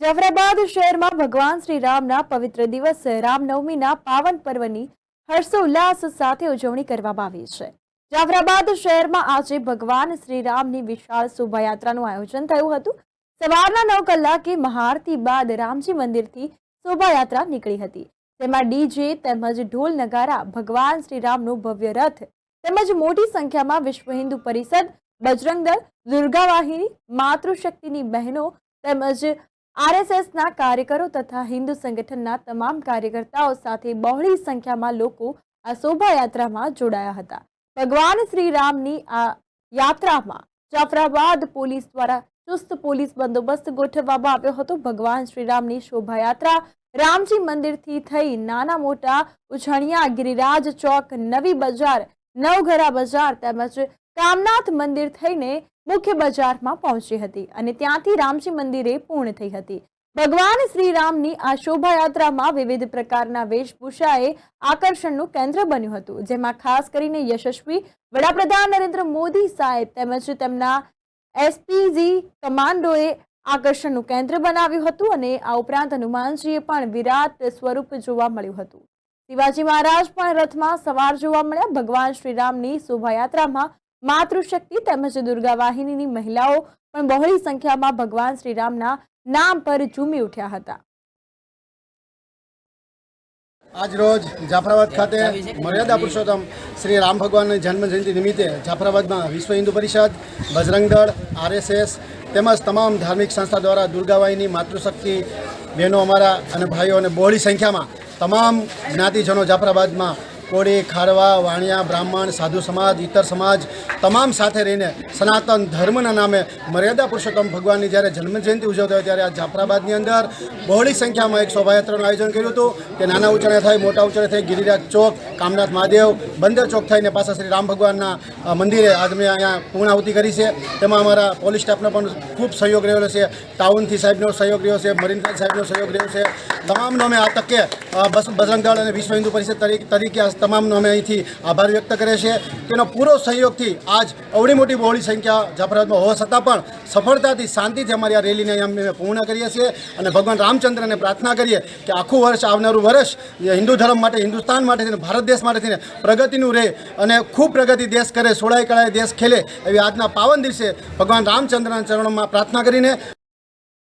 જાફરાબાદ શહેરમાં ભગવાન શ્રી રામના પવિત્ર દિવસ, રામનવમીના પાવન પર્વની હર્ષોલ્લાસ સાથે ઉજવણી કરવામાં આવી છે. જાફરાબાદ શહેરમાં આજે ભગવાન શ્રી રામની વિશાળ શોભાયાત્રાનું આયોજન થયું હતું. સવારના નવ કલાકે મહાઆરતી બાદ રામજી મંદિરથી શોભાયાત્રા નીકળી હતી. તેમાં ડીજે તેમજ ઢોલ નગારા, ભગવાન શ્રી રામનું ભવ્ય રથ તેમજ મોટી સંખ્યામાં વિશ્વ હિન્દુ પરિષદ બજરંગ દળ દુર્ગા વાહિની માતૃશક્તિની બહેનો તેમજ આરએસએસના કાર્યકરો તથા હિન્દુ સંગઠનના તમામ કાર્યકર્તાઓ સાથે બહોળી સંખ્યામાં લોકો આ શોભાયાત્રામાં જોડાયા હતા. ભગવાન શ્રી રામની આ યાત્રામાં જાફરાબાદ પોલીસ દ્વારા ચુસ્ત પોલીસ બંદોબસ્ત ગોઠવવામાં આવ્યો હતો. ભગવાન શ્રીરામની શોભાયાત્રા રામજી મંદિરથી થઈ નાના મોટા ઉછણિયા ગિરિરાજ ચોક, નવી બજાર, નવઘરા બજાર તેમજ કામનાથ મંદિર થઈને મુખ્ય બજારમાં પહોંચી હતી અને ત્યાંથી રામજી મંદિરે પૂર્ણ થઈ હતી. ભગવાન શ્રી રામની આ શોભાયાત્રામાં વિવિધ પ્રકારના વેશભૂષાએ આકર્ષણનું કેન્દ્ર બન્યું હતું, જેમાં ખાસ કરીને યશસ્વી વડાપ્રધાન નરેન્દ્ર મોદી સાહેબ તેમજ તેમના એસપીજી કમાન્ડોએ આકર્ષણનું કેન્દ્ર બનાવ્યું હતું અને આ ઉપરાંત હનુમાનજીએ પણ વિરાટ સ્વરૂપ જોવા મળ્યું હતું. શિવાજી મહારાજ પણ રથમાં સવાર જોવા મળ્યા. ભગવાન શ્રીરામની શોભાયાત્રામાં માતૃશક્તિ તેમજ દુર્ગા વાહિનીની મહિલાઓ પણ બહોળી સંખ્યામાં ભગવાન શ્રીરામના નામ પર ઝૂમી ઉઠ્યા હતા. આજ રોજ જાફરાબાદ ખાતે મર્યાદા પુરુષોત્તમ શ્રી રામ ભગવાનની જન્મ જયંતિ નિમિત્તે જાફરાબાદમાં વિશ્વ હિન્દુ પરિષદ, બજરંગ દળ, આરએસએસ તેમજ તમામ ધાર્મિક સંસ્થા દ્વારા દુર્ગાવાઈની માતૃશક્તિ બહેનો અમારા અને ભાઈઓ અને બહોળી સંખ્યામાં તમામ જ્ઞાતિજનો જાફરાબાદમાં કોળી, ખારવા, વાણિયા, બ્રાહ્મણ, સાધુ સમાજ ઇતર સમાજ તમામ સાથે રહીને સનાતન ધર્મના નામે મર્યાદા પુરુષોત્તમ ભગવાનની જ્યારે જન્મજયંતિ ઉજવતા હોય ત્યારે આ જાફરાબાદની અંદર બહોળી સંખ્યામાં એક શોભાયાત્રાનું આયોજન કર્યું હતું કે નાના ઉંચાણે થાય, મોટા ઉંચાણે થઈ ગિરિરાજ ચોક, કામનાથ મહાદેવ બંદર ચોક થઈને પાછા શ્રી રામ ભગવાનના મંદિરે આજ મેં અહીંયા પૂર્ણાહુતિ કરી છે. તેમાં અમારા પોલીસ સ્ટાફનો પણ ખૂબ સહયોગ રહ્યો છે. ટાઉનથી સાહેબનો સહયોગ રહ્યો છે મરીન સાહેબનો સહયોગ રહ્યો છે. તમામનો અમે આ તકે બજરંગ દળ અને વિશ્વ હિન્દુ પરિષદ તરીકે આ તમામનો અમે અહીંથી આભાર વ્યક્ત કરે છે તેનો પૂરો સહયોગથી આજ અવડી મોટી બહોળી સંખ્યા જાફરાબાદમાં હોવા છતાં પણ સફળતાથી, શાંતિથી અમારી આ રેલીને અહીંયા અમે પૂર્ણ કરીએ છીએ અને ભગવાન રામચંદ્રને પ્રાર્થના કરીએ કે આખું વર્ષ આવનારું વર્ષ હિન્દુ ધર્મ માટે, હિન્દુસ્તાન માટે થઈને, ભારત દેશ માટે થઈને પ્રગતિનું રહે અને ખૂબ પ્રગતિ દેશ કરે, સોળાઈ કળાએ દેશ ખેલે એવી આજના પાવન દિવસે ભગવાન રામચંદ્રના ચરણોમાં પ્રાર્થના કરીને